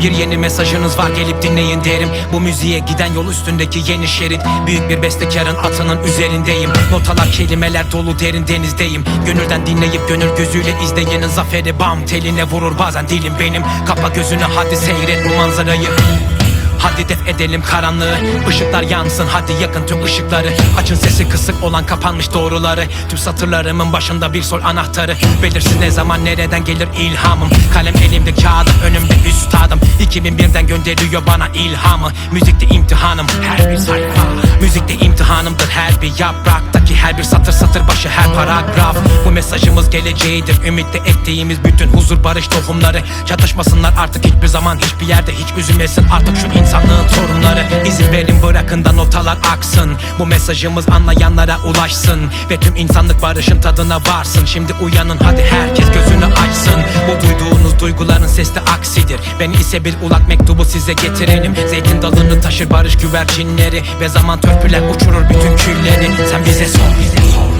Bir yeni mesajınız var gelip dinleyin derim. Bu müziğe giden yol üstündeki yeni şerit. Büyük bir bestekarın atının üzerindeyim. Notalar kelimeler dolu derin denizdeyim. Gönülden dinleyip gönül gözüyle izleyenin zaferi Bam teline vurur bazen dilim benim. Kapa gözünü hadi seyret bu manzarayı Hadi def edelim karanlığı. Işıklar yansın hadi yakın tüm ışıkları. Açın sesi kısık olan kapanmış doğruları. Tüm satırlarımın başında bir sol anahtarı. Belirsiz ne zaman nereden gelir ilhamım? Kalem elimde kağıdım önümde üstadım. 2001'den gönderiyor bana ilhamı. Müzikte imtihanım her bir sayfa. Müzikte imtihanımdır her bir yapraktaki Her bir satır satır başı her paragraf mesajımız geleceğidir. Ümitle ektiğimiz bütün huzur barış tohumları. Çatışmasınlar artık hiçbir zaman hiçbir yerde Hiç üzülmesin. Artık şu insanlığın sorunları İzin verin bırakın da notalar aksın. Bu mesajımız anlayanlara ulaşsın Ve tüm insanlık barışın tadına varsın. Şimdi uyanın hadi herkes gözünü açsın. Bu duyduğunuz duyguların sesli aksidir. Ben ise bir ulak mektubu size getirenim Zeytin dalını taşır barış güvercinleri Ve zaman törpüler uçurur bütün külleri. Sen bize sor bize sor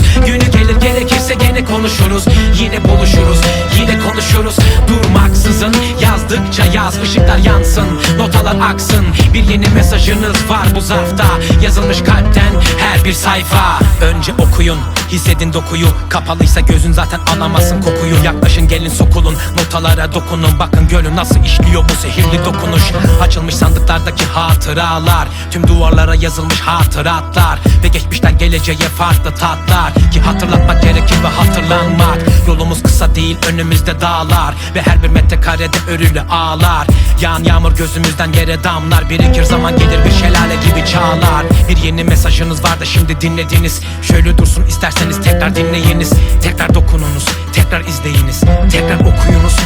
konuşuruz Yine buluşuruz yine konuşuruz. Durmaksızın yazdıkça yaz ışıklar yansın Notalar aksın. Bir yeni mesajınız var bu zarfta Yazılmış kalpten her bir sayfa. Önce okuyun hissedin dokuyu Kapalıysa gözün zaten alamazsın kokuyu. Yaklaşın gelin sokulun notalara dokunun. Bakın gölün nasıl işliyor bu sihirli dokunuş. Açılmış sandıklardaki hatıralar Tüm duvarlara yazılmış hatıratlar. Ve geçmişten geleceğe farklı tatlar. Ki hatırlatmak gerekir ve hatırlanmak. Yolumuz kısa değil önümüzde dağlar. Ve her bir metrekarede örülü ağlar. Yağan yağmur gözümüzden yere damlar. Birikir zaman gelir bir şelale gibi çağlar. Bir yeni mesajınız var da şimdi dinlediniz. Şöyle dursun isterseniz tekrar dinleyiniz. Tekrar dokununuz, tekrar izleyiniz. Tekrar okuyunuz,